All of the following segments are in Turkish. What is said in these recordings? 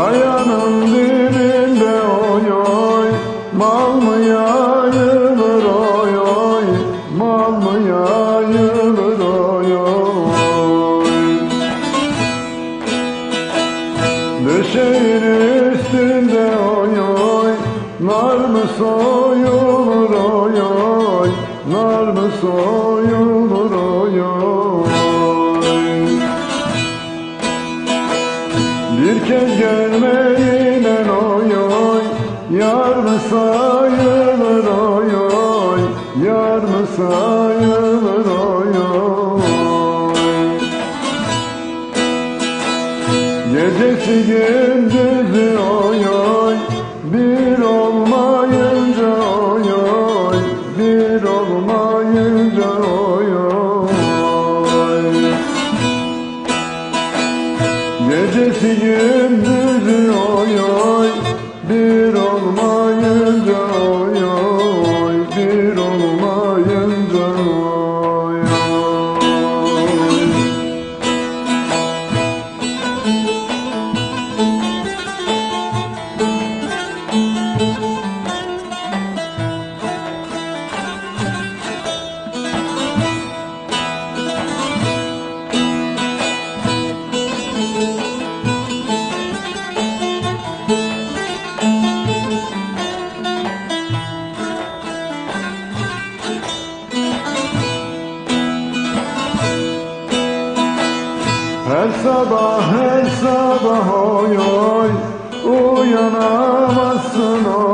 Kayanın dibinde oy oy. Mal mı yayılır oy oy? Mal mı yayılır oy oy? Düşeğin üstünde oy oy? Nar mı soyulur oy oy? Nar mı soyulur Bir kez gelmeyle oy oy Yar mı sayılır oy oy Yar mı sayılır oy oy? Gecesi gündüzü Gecesi gündüzü oy oy Bir olmayınca Her sabah her sabah oy oy Uyanamazsın oy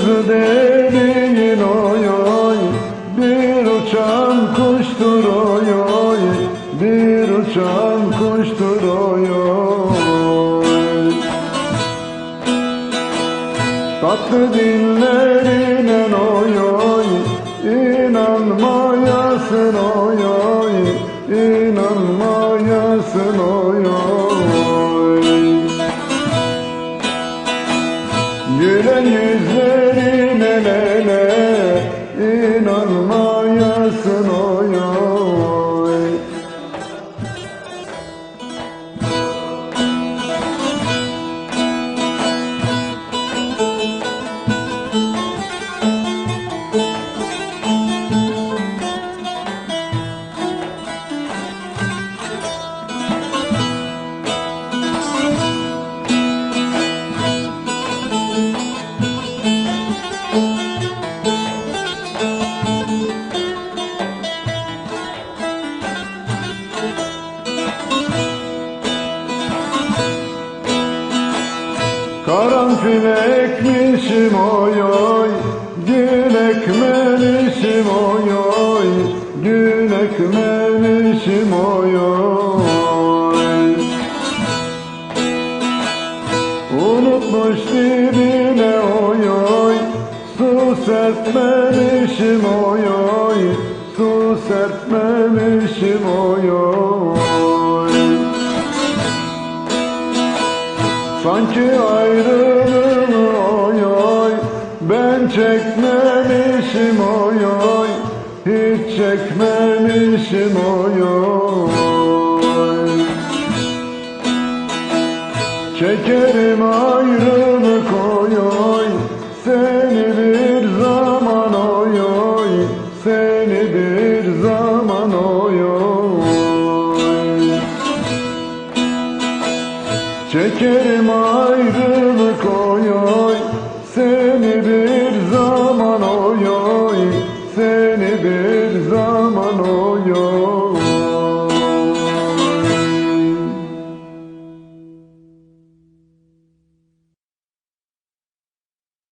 El kızı dediğin oy oy Bir uçan kuştur oy oy Bir uçan kuştur oy oy. Tatlı dinlerine oy oy İnanmayasın oy oy İnanmayasın oy oy inanmayasın Karanfil ekmişim oy oy. Gül ekmemişim oy oy. Gül ekmemişim oy oy. Unutmuş dibine oy oy. Su serpmemişim oy oy. Su serpmemişim oy oy Sanki ayrılığını oy oy. Ben çekmemişim oy oy. Hiç çekmemişim oy oy Çekerim ayrılık oy oy. Seni bir